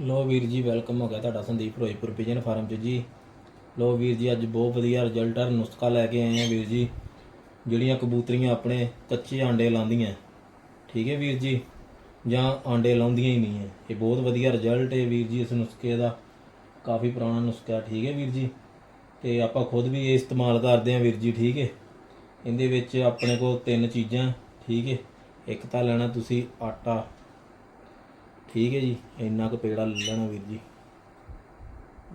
ਲੋ ਵੀਰ ਜੀ ਵੈਲਕਮ ਹੋ ਗਿਆ ਤੁਹਾਡਾ ਸੰਦੀਪ ਫਿਰੋਜ਼ਪੁਰ ਪਿਜਨ ਫਾਰਮ 'ਚ ਜੀ। ਲੋ ਵੀਰ ਜੀ, ਅੱਜ ਬਹੁਤ ਵਧੀਆ ਰਿਜ਼ਲਟ ਆ, ਨੁਸਖਾ ਲੈ ਕੇ ਆਏ ਆ ਵੀਰ ਜੀ। ਜਿਹੜੀਆਂ ਕਬੂਤਰੀਆਂ ਆਪਣੇ ਕੱਚੇ ਆਂਡੇ ਲਾਉਂਦੀਆਂ। ਠੀਕ ਹੈ ਵੀਰ ਜੀ? ਜਾਂ ਆਂਡੇ ਲਾਉਂਦੀਆਂ ਹੀ ਨਹੀਂ ਹੈ। ਇਹ ਬਹੁਤ ਵਧੀਆ ਰਿਜ਼ਲਟ ਹੈ ਵੀਰ ਜੀ, ਇਸ ਨੁਸਖੇ ਦਾ। ਕਾਫੀ ਪੁਰਾਣਾ ਨੁਸਖਾ, ਠੀਕ ਹੈ ਵੀਰ ਜੀ? ਤੇ ਆਪਾਂ ਖੁਦ ਵੀ ਇਹ ਇਸਤੇਮਾਲ ਕਰਦੇ ਆ ਵੀਰ ਜੀ, ਠੀਕ ਹੈ? ਇਹਦੇ ਵਿੱਚ ਆਪਣੇ ਕੋਲ ਤਿੰਨ ਚੀਜ਼ਾਂ, ਠੀਕ ਹੈ? ਇੱਕ ਤਾਂ ਲੈਣਾ ਤੁਸੀਂ ਆਟਾ। ਠੀਕ ਹੈ ਜੀ, ਇੰਨਾ ਕੁ ਪੇੜਾ ਲੈ ਲੈਣਾ ਵੀਰ ਜੀ।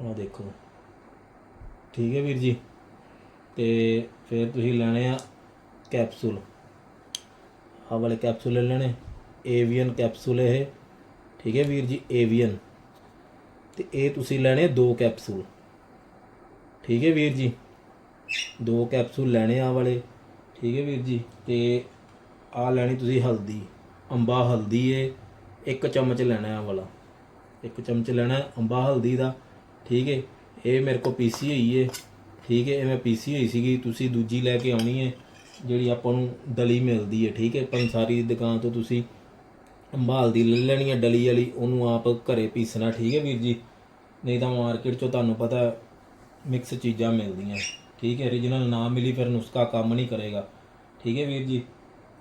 ਆਹ ਦੇਖੋ। ਠੀਕ ਹੈ ਵੀਰ ਜੀ। ਤੇ ਫਿਰ ਤੁਸੀਂ ਲੈਣੇ ਆ ਕੈਪਸੂਲ। ਆਹ ਵਾਲੇ ਕੈਪਸੂਲ ਲੈ ਲੈਣੇ। ਏਵੀਅਨ ਕੈਪਸੂਲ ਇਹ। ਠੀਕ ਹੈ ਵੀਰ ਜੀ, ਏਵੀਅਨ। ਤੇ ਇਹ ਤੁਸੀਂ ਲੈਣੇ ਦੋ ਕੈਪਸੂਲ। ਠੀਕ ਹੈ ਵੀਰ ਜੀ। ਦੋ ਕੈਪਸੂਲ ਲੈਣੇ ਆ ਵਾਲੇ। ਠੀਕ ਹੈ ਵੀਰ ਜੀ। ਤੇ ਆ ਲੈਣੀ ਤੁਸੀਂ ਹਲਦੀ। ਅੰਬਾ ਹਲਦੀ ਏ। ਇੱਕ ਚਮਚ ਲੈਣਾ ਆ ਵਾਲਾ। ਇੱਕ ਚਮਚ ਲੈਣਾ ਅੰਬਾ ਹਲਦੀ ਦਾ। ਠੀਕ ਹੈ? ਇਹ ਮੇਰੇ ਕੋ ਪੀਸੀ ਹੋਈ ਏ। ਠੀਕ ਹੈ? ਇਹ ਮੈਂ ਪੀਸੀ ਹੋਈ ਸੀਗੀ। ਤੁਸੀਂ ਦੂਜੀ ਲੈ ਕੇ ਆਉਣੀ ਏ ਜਿਹੜੀ ਆਪਾਂ ਨੂੰ ਦਲੀ ਮਿਲਦੀ ਏ ਠੀਕ ਹੈ? ਪੰਸਾਰੀ ਦੀ ਦੁਕਾਨ ਤੋਂ ਤੁਸੀਂ ਅੰਬਾ ਹਲਦੀ ਲੈ ਲੈਣੀ ਹੈ ਡਲੀ ਵਾਲੀ, ਉਹਨੂੰ ਆਪ ਘਰੇ ਪੀਸਣਾ। ਠੀਕ ਹੈ ਵੀਰ ਜੀ? ਨਹੀਂ ਤਾਂ ਮਾਰਕੀਟ 'ਚੋਂ ਤੁਹਾਨੂੰ ਪਤਾ ਮਿਕਸ ਚੀਜ਼ਾਂ ਮਿਲਦੀਆਂ। ਠੀਕ ਹੈ? origignal ਨਾ ਮਿਲੀ ਫਿਰ ਨੁਸਖਾ ਕੰਮ ਨਹੀਂ ਕਰੇਗਾ। ਠੀਕ ਹੈ ਵੀਰ ਜੀ?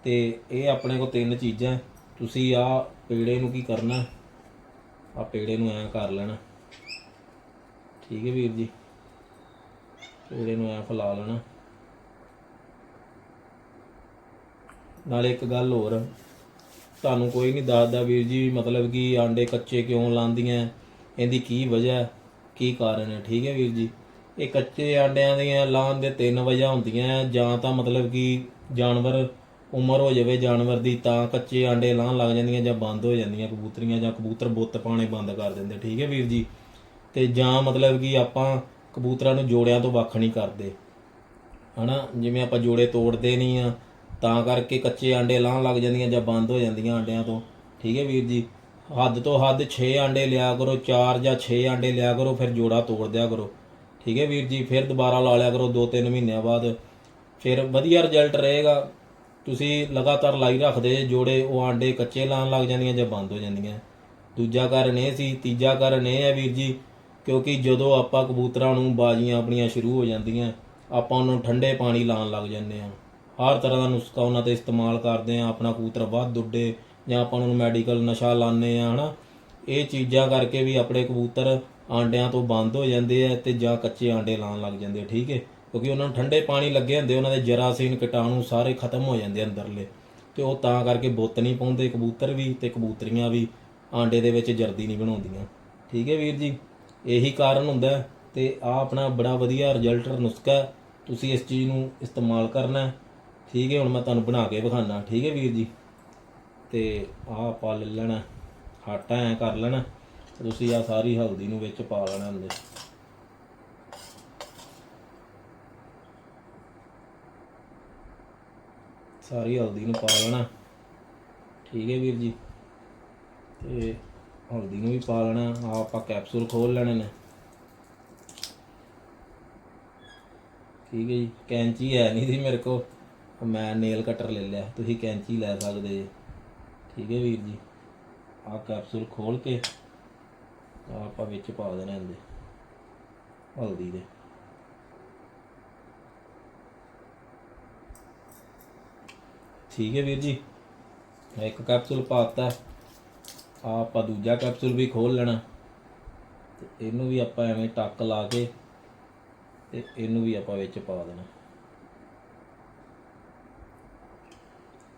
ਤੇ ਇਹ ਆਪਣੇ ਕੋਲ ਤਿੰਨ ਚੀਜ਼ਾਂ ਤੁਸੀਂ ਆ ਪੇੜੇ ਨੂੰ ਕੀ ਕਰਨਾ? ਆ ਪੇੜੇ ਨੂੰ ਐ ਕਰ ਲੈਣਾ। ਠੀਕ ਹੈ ਵੀਰ ਜੀ? ਪੇੜੇ ਨੂੰ ਐ ਫੈਲਾ ਲੈਣਾ। ਨਾਲੇ ਇੱਕ ਗੱਲ ਹੋਰ, ਤੁਹਾਨੂੰ ਕੋਈ ਨਹੀਂ ਦੱਸਦਾ ਵੀਰ ਜੀ, ਮਤਲਬ ਕਿ ਆਂਡੇ ਕੱਚੇ ਕਿਉਂ ਲਾਂਦੀਆਂ? ਇਹਦੀ ਕੀ ਵਜ੍ਹਾ? ਕੀ ਕਾਰਨ ਹੈ? ਠੀਕ ਹੈ ਵੀਰ ਜੀ? ਇਹ ਕੱਚੇ ਆਂਡਿਆਂ ਦੀਆਂ ਲਾਉਣ ਦੇ ਤਿੰਨ ਵਜ੍ਹਾ ਹੁੰਦੀਆਂ। ਹੈ। ਜਾਂ ਤਾਂ ਮਤਲਬ ਕਿ ਜਾਨਵਰ ਉਮਰ ਹੋ ਜਾਵੇ ਜਾਨਵਰ ਦੀ ਤਾਂ ਕੱਚੇ ਆਂਡੇ ਲਾਉਣ ਲੱਗ ਜਾਂਦੀਆਂ ਜਾਂ ਬੰਦ ਹੋ ਜਾਂਦੀਆਂ ਕਬੂਤਰੀਆਂ ਜਾਂ ਕਬੂਤਰ ਬੁੱਤ ਪਾਣੇ ਬੰਦ ਕਰ ਦਿੰਦੇ, ਠੀਕ ਹੈ ਵੀਰ ਜੀ? ਤੇ ਜਾਂ ਮਤਲਬ ਕਿ ਆਪਾਂ ਕਬੂਤਰਾਂ ਨੂੰ ਜੋੜਿਆਂ ਤੋਂ ਵੱਖ ਨਹੀਂ ਕਰਦੇ, ਹਨਾ? ਜਿਵੇਂ ਆਪਾਂ ਜੋੜੇ ਤੋੜਦੇ ਨਹੀਂ ਆ, ਤਾਂ ਕਰਕੇ ਕੱਚੇ ਆਂਡੇ ਲਾਉਣ ਲੱਗ ਜਾਂਦੀਆਂ ਜਾਂ ਬੰਦ ਹੋ ਜਾਂਦੀਆਂ ਆਂਡਿਆਂ ਤੋਂ, ਠੀਕ ਹੈ ਵੀਰ ਜੀ? ਹੱਦ ਤੋਂ ਹੱਦ 6 ਆਂਡੇ ਲਿਆ ਕਰੋ 4 ਜਾਂ 6 ਆਂਡੇ ਲਿਆ ਕਰੋ, ਫਿਰ ਜੋੜਾ ਤੋੜ ਦਿਆ ਕਰੋ, ਠੀਕ ਹੈ ਵੀਰ ਜੀ? ਫਿਰ ਦੁਬਾਰਾ ਲਾ ਲਿਆ ਕਰੋ 2-3 ਮਹੀਨਿਆਂ ਬਾਅਦ, ਫਿਰ ਵਧੀਆ ਰਿਜ਼ਲਟ ਰਹੇਗਾ। ਤੁਸੀਂ ਲਗਾਤਾਰ ਲਾਈ ਰੱਖਦੇ, ਜੋੜੇ ਉਹ ਆਂਡੇ ਕੱਚੇ ਲਾਉਣ ਲੱਗ ਜਾਂਦੀਆਂ ਜਾਂ ਬੰਦ ਹੋ ਜਾਂਦੀਆਂ। ਦੂਜਾ ਕਾਰਨ ਇਹ ਸੀ, ਤੀਜਾ ਕਾਰਨ ਇਹ ਹੈ ਵੀਰ ਜੀ, ਕਿਉਂਕਿ ਜਦੋਂ ਆਪਾਂ ਕਬੂਤਰਾਂ ਨੂੰ ਬਾਜ਼ੀਆਂ ਆਪਣੀਆਂ ਸ਼ੁਰੂ ਹੋ ਜਾਂਦੀਆਂ, ਆਪਾਂ ਉਹਨਾਂ ਨੂੰ ਠੰਡੇ ਪਾਣੀ ਲਾਉਣ ਲੱਗ ਜਾਂਦੇ ਆ ਹਰ ਤਰ੍ਹਾਂ ਦਾ ਨੁਸਖਾ ਉਹਨਾਂ ਤੇ ਇਸਤੇਮਾਲ ਕਰਦੇ ਆ ਆਪਣਾ ਕਬੂਤਰ ਵੱਧ ਦੁੱਡੇ ਜਾਂ ਆਪਾਂ ਉਹਨਾਂ ਨੂੰ ਮੈਡੀਕਲ ਨਸ਼ਾ ਲਾਉਂਦੇ ਆ ਹਨਾ। ਇਹ ਚੀਜ਼ਾਂ ਕਰਕੇ ਵੀ ਆਪਣੇ ਕਬੂਤਰ ਆਂਡਿਆਂ ਤੋਂ ਬੰਦ ਹੋ ਜਾਂਦੇ ਆ ਤੇ ਜਾਂ ਕੱਚੇ ਆਂਡੇ ਲਾਉਣ ਲੱਗ ਜਾਂਦੇ ਠੀਕ ਹੈ। ਕਿਉਂਕਿ ਉਹਨਾਂ ਨੂੰ ਠੰਡੇ ਪਾਣੀ ਲੱਗੇ ਹੁੰਦੇ, ਉਹਨਾਂ ਦੇ ਜਰਾਸੀਨ ਕੀਟਾਣੂ ਸਾਰੇ ਖਤਮ ਹੋ ਜਾਂਦੇ ਅੰਦਰਲੇ। ਤੇ ਉਹ ਤਾਂ ਕਰਕੇ ਬੁੱਤ ਨਹੀਂ ਪਾਉਂਦੇ, ਕਬੂਤਰ ਵੀ ਤੇ ਕਬੂਤਰੀਆਂ ਵੀ ਆਂਡੇ ਦੇ ਵਿੱਚ ਜਰਦੀ ਨਹੀਂ ਬਣਾਉਂਦੀਆਂ। ਠੀਕ ਹੈ ਵੀਰ ਜੀ? ਇਹੀ ਕਾਰਨ ਹੁੰਦਾ ਹੈ ਤੇ ਆ ਆਪਣਾ ਬੜਾ ਵਧੀਆ ਰਿਜ਼ਲਟ ਨੁਸਖਾ ਤੁਸੀਂ ਇਸ ਚੀਜ਼ ਨੂੰ ਇਸਤੇਮਾਲ ਕਰਨਾ ਠੀਕ ਹੈ, ਹੁਣ ਮੈਂ ਤੁਹਾਨੂੰ ਬਣਾ ਕੇ ਵਿਖਾਣਾ ਠੀਕ ਹੈ ਵੀਰ ਜੀ? ਤੇ ਆਹ ਪਾ ਲੈ ਲੈਣਾ, ਆਟਾ ਐ ਕਰ ਲੈਣਾ। ਤੁਸੀਂ ਆ ਸਾਰੀ ਹਲਦੀ ਨੂੰ ਵਿੱਚ ਪਾ ਲੈਣਾ ਅੰਦਰ। ਸਾਰੀ ਹਲਦੀ ਨੂੰ ਪਾ ਲੈਣਾ। ਠੀਕ ਹੈ ਵੀਰ ਜੀ? ਤੇ ਹਲਦੀ ਨੂੰ ਵੀ ਪਾ ਲੈਣਾ। ਆ ਆਪਾਂ ਕੈਪਸੂਲ ਖੋਲ ਲੈਣੇ ਨੇ। ਠੀਕ ਹੈ ਜੀ। ਕੈਂਚੀ ਹੈ ਨਹੀਂ ਸੀ ਮੇਰੇ ਕੋ ਮੈਂ ਨੇਲ ਕਟਰ ਲੈ ਲਿਆ। ਤੁਸੀਂ ਕੈਂਚੀ ਲੈ ਸਕਦੇ ਜੀ। ਠੀਕ ਹੈ ਵੀਰ ਜੀ। ਆ ਕੈਪਸੂਲ ਖੋਲ ਕੇ ਆਹ ਆਪਾਂ ਵਿੱਚ ਪਾ ਦੇਣਾ ਇਹਦੇ। ਹਲਦੀ ਦੇ। ਠੀਕ ਹੈ ਵੀਰ ਜੀ, ਮੈਂ ਇੱਕ ਕੈਪਸੂਲ ਪਾਤਾ ਆ ਆਪਾਂ ਦੂਜਾ ਕੈਪਸੂਲ ਵੀ ਖੋਲ ਲੈਣਾ। ਤੇ ਇਹਨੂੰ ਵੀ ਆਪਾਂ ਐਵੇਂ ਟੱਕ ਲਾ ਕੇ ਤੇ ਇਹਨੂੰ ਵੀ ਆਪਾਂ ਵਿੱਚ ਪਾ ਦੇਣਾ।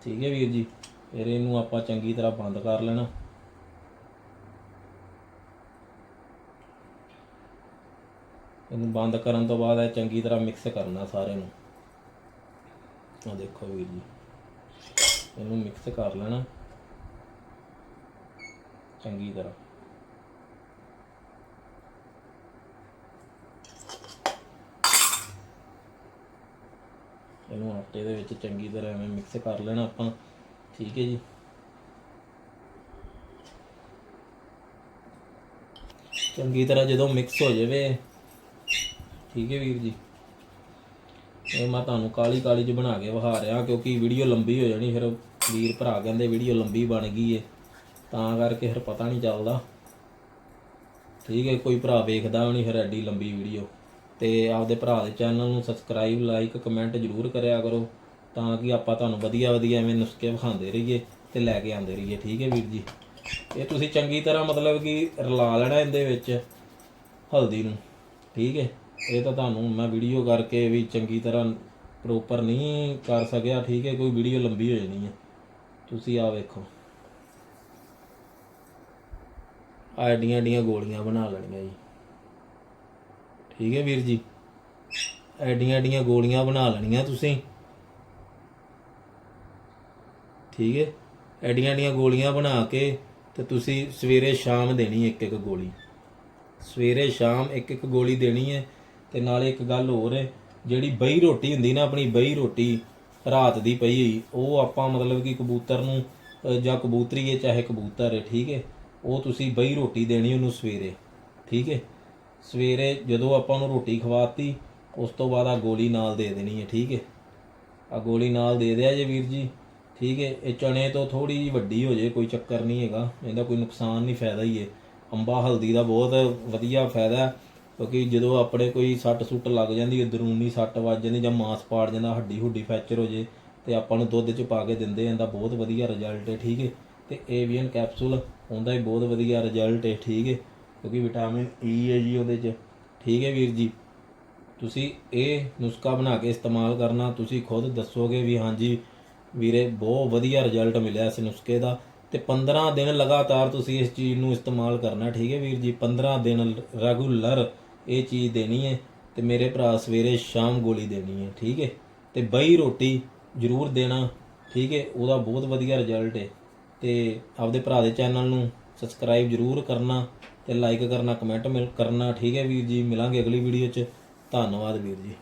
ਠੀਕ ਹੈ ਵੀਰ ਜੀ, ਫਿਰ ਇਹਨੂੰ ਆਪਾਂ ਚੰਗੀ ਤਰ੍ਹਾਂ ਬੰਦ ਕਰ ਲੈਣਾ। ਇਹਨੂੰ ਬੰਦ ਕਰਨ ਤੋਂ ਬਾਅਦ ਇਹ ਚੰਗੀ ਤਰ੍ਹਾਂ ਮਿਕਸ ਕਰਨਾ ਸਾਰੇ ਨੂੰ। ਆ ਦੇਖੋ ਵੀਰ ਜੀ। ਇਹਨੂੰ ਮਿਕਸ ਕਰ ਲੈਣਾ। ਚੰਗੀ ਤਰ੍ਹਾਂ। ਇਹਨੂੰ ਆਟੇ ਦੇ ਵਿੱਚ ਚੰਗੀ ਤਰ੍ਹਾਂ ਐਵੇਂ ਮਿਕਸ ਕਰ ਲੈਣਾ ਆਪਾਂ। ਠੀਕ ਹੈ ਜੀ। ਚੰਗੀ ਤਰ੍ਹਾਂ ਜਦੋਂ ਮਿਕਸ ਹੋ ਜਾਵੇ। ਠੀਕ ਹੈ ਵੀਰ ਜੀ। ਇਹ ਮੈਂ ਤੁਹਾਨੂੰ ਕਾਲੀ ਕਾਲੀ ਚ ਬਣਾ ਕੇ ਵਿਖਾ ਰਿਹਾ, ਕਿਉਂਕਿ ਵੀਡੀਓ ਲੰਬੀ ਹੋ ਜਾਣੀ, ਫਿਰ ਵੀਰ ਭਰਾ ਕਹਿੰਦੇ ਵੀਡੀਓ ਲੰਬੀ ਬਣ ਗਈ ਏ। ਤਾਂ ਕਰਕੇ ਫਿਰ ਪਤਾ ਨਹੀਂ ਚੱਲਦਾ। ਠੀਕ ਹੈ ਕੋਈ ਭਰਾ ਵੇਖਦਾ ਵੀ ਨਹੀਂ ਫਿਰ ਐਡੀ ਲੰਬੀ ਵੀਡੀਓ ਤੇ ਆਪਦੇ ਭਰਾ ਦੇ ਚੈਨਲ ਨੂੰ ਸਬਸਕ੍ਰਾਈਬ ਲਾਈਕ ਕਮੈਂਟ ਜ਼ਰੂਰ ਕਰਿਆ ਕਰੋ, ਤਾਂ ਕਿ ਆਪਾਂ ਤੁਹਾਨੂੰ ਵਧੀਆ ਵਧੀਆ ਐਵੇਂ ਨੁਸਖੇ ਵਿਖਾਉਂਦੇ ਰਹੀਏ ਤੇ ਲੈ ਕੇ ਆਉਂਦੇ ਰਹੀਏ। ਠੀਕ ਹੈ ਵੀਰ ਜੀ? ਇਹ ਤੁਸੀਂ ਚੰਗੀ ਤਰ੍ਹਾਂ ਮਤਲਬ ਕਿ ਰਲਾ ਲੈਣਾ ਇਹਦੇ ਵਿੱਚ ਹਲਦੀ ਨੂੰ। ਠੀਕ ਹੈ ਇਹ ਤਾਂ ਤੁਹਾਨੂੰ ਮੈਂ ਵੀਡੀਓ ਕਰਕੇ ਵੀ ਚੰਗੀ ਤਰ੍ਹਾਂ ਪ੍ਰੋਪਰ ਨਹੀਂ ਕਰ ਸਕਿਆ, ਠੀਕ ਹੈ, ਕੋਈ ਵੀਡੀਓ ਲੰਬੀ ਹੋ ਜਾਣੀ ਹੈ। ਤੁਸੀਂ ਆ ਵੇਖੋ। ਆਹ ਐਡੀਆਂ ਐਡੀਆਂ ਗੋਲੀਆਂ ਬਣਾ ਲੈਣੀਆਂ ਜੀ। ਠੀਕ ਹੈ ਵੀਰ ਜੀ? ਐਡੀਆਂ ਐਡੀਆਂ ਗੋਲੀਆਂ ਬਣਾ ਲੈਣੀਆਂ ਤੁਸੀਂ। ਠੀਕ ਹੈ? ਐਡੀਆਂ ਐਡੀਆਂ ਗੋਲੀਆਂ ਬਣਾ ਕੇ ਤੇ ਤੁਸੀਂ ਸਵੇਰੇ ਸ਼ਾਮ ਦੇਣੀ ਇੱਕ ਇੱਕ ਗੋਲੀ। ਸਵੇਰੇ ਸ਼ਾਮ ਇੱਕ ਇੱਕ ਗੋਲੀ ਦੇਣੀ ਹੈ ਤੇ ਨਾਲੇ ਇੱਕ ਗੱਲ ਹੋਰ ਹੈ, ਜਿਹੜੀ ਬਈ ਰੋਟੀ ਹੁੰਦੀ ਨਾ, ਆਪਣੀ ਬਈ ਰੋਟੀ ਰਾਤ ਦੀ ਪਈ ਹੋਈ, ਉਹ ਆਪਾਂ ਮਤਲਬ ਕਿ ਕਬੂਤਰ ਨੂੰ ਜਾਂ ਕਬੂਤਰੀ ਹੈ, ਚਾਹੇ ਕਬੂਤਰ ਹੈ, ਠੀਕ ਹੈ, ਉਹ ਤੁਸੀਂ ਬਈ ਰੋਟੀ ਦੇਣੀ ਉਹਨੂੰ ਸਵੇਰੇ, ਠੀਕ ਹੈ, ਸਵੇਰੇ ਜਦੋਂ ਆਪਾਂ ਉਹਨੂੰ ਰੋਟੀ ਖਵਾਤੀ, ਉਸ ਤੋਂ ਬਾਅਦ ਆ ਗੋਲੀ ਨਾਲ ਦੇ ਦੇਣੀ ਹੈ, ਠੀਕ ਹੈ ਆ ਗੋਲੀ ਨਾਲ ਦੇ ਦਿਆ ਜੇ ਵੀਰ ਜੀ, ਠੀਕ ਹੈ, ਇਹ ਚਣੇ ਤੋਂ ਥੋੜੀ ਜਿਹੀ ਵੱਡੀ ਹੋ ਜੇ, ਕੋਈ ਚੱਕਰ ਨਹੀਂ ਹੈਗਾ, ਇਹਦਾ ਕੋਈ ਨੁਕਸਾਨ ਨਹੀਂ, ਫਾਇਦਾ ਹੀ ਹੈ, ਅੰਬਾ ਹਲਦੀ ਦਾ ਬਹੁਤ ਵਧੀਆ ਫਾਇਦਾ ਕਿਉਂਕਿ ਜਦੋਂ ਆਪਣੇ ਕੋਈ ਸੱਟ ਸੁੱਟ ਲੱਗ ਜਾਂਦੀ ਹੈ ਦਰੂਨੀ ਸੱਟ ਵੱਜ ਜਾਂਦੀ, ਜਾਂ ਮਾਸ ਪਾੜ ਜਾਂਦਾ, ਹੱਡੀ ਹੁੱਡੀ ਫ੍ਰੈਕਚਰ ਹੋ ਜੇ, ਤੇ ਆਪਾਂ ਨੂੰ ਦੁੱਧ 'ਚ ਪਾ ਕੇ ਦਿੰਦੇ ਇਹਦਾ ਬਹੁਤ ਵਧੀਆ ਰਿਜ਼ਲਟ ਹੈ, ਠੀਕ ਹੈ। ਤੇ ਏਵੀਅਨ ਕੈਪਸੂਲ ਉਹਦਾ ਹੀ ਬਹੁਤ ਵਧੀਆ ਰਿਜ਼ਲਟ ਹੈ, ਠੀਕ ਹੈ। ਕਿਉਂਕਿ ਵਿਟਾਮਿਨ ਈ e ਹੈ ਜੀ ਉਹਦੇ 'ਚ, ਠੀਕ ਹੈ ਵੀਰ ਜੀ। ਤੁਸੀਂ ਇਹ ਨੁਸਖਾ ਬਣਾ ਕੇ ਇਸਤੇਮਾਲ ਕਰਨਾ, ਤੁਸੀਂ ਖੁਦ ਦੱਸੋਗੇ ਵੀ ਹਾਂਜੀ ਵੀਰੇ, ਬਹੁਤ ਵਧੀਆ ਰਿਜ਼ਲਟ ਮਿਲਿਆ ਇਸ ਨੁਸਖੇ ਦਾ। ਤੇ 15 ਦਿਨ ਲਗਾਤਾਰ ਤੁਸੀਂ ਇਸ ਚੀਜ਼ ਨੂੰ ਇਸਤੇਮਾਲ ਕਰਨਾ, ਠੀਕ ਹੈ ਵੀਰ ਜੀ। 15 ਦਿਨ ਰੈਗੂਲਰ ਇਹ ਚੀਜ਼ ਦੇਣੀ ਹੈ ਤੇ ਮੇਰੇ ਭਰਾ ਸਵੇਰੇ ਸ਼ਾਮ ਗੋਲੀ ਦੇਣੀ ਹੈ, ਠੀਕ ਹੈ? ਤੇ ਬਈ ਰੋਟੀ ਜ਼ਰੂਰ ਦੇਣਾ, ਠੀਕ ਹੈ? ਉਹਦਾ ਬਹੁਤ ਵਧੀਆ ਰਿਜ਼ਲਟ ਹੈ। ਤੇ ਆਪਦੇ ਭਰਾ ਦੇ ਚੈਨਲ ਨੂੰ ਸਬਸਕ੍ਰਾਈਬ ਜ਼ਰੂਰ ਕਰਨਾ ਤੇ ਲਾਈਕ ਕਰਨਾ ਕਮੈਂਟ ਕਰਨਾ, ਠੀਕ ਹੈ ਵੀਰ ਜੀ? ਮਿਲਾਂਗੇ ਅਗਲੀ ਵੀਡੀਓ 'ਚ। ਧੰਨਵਾਦ ਵੀਰ ਜੀ।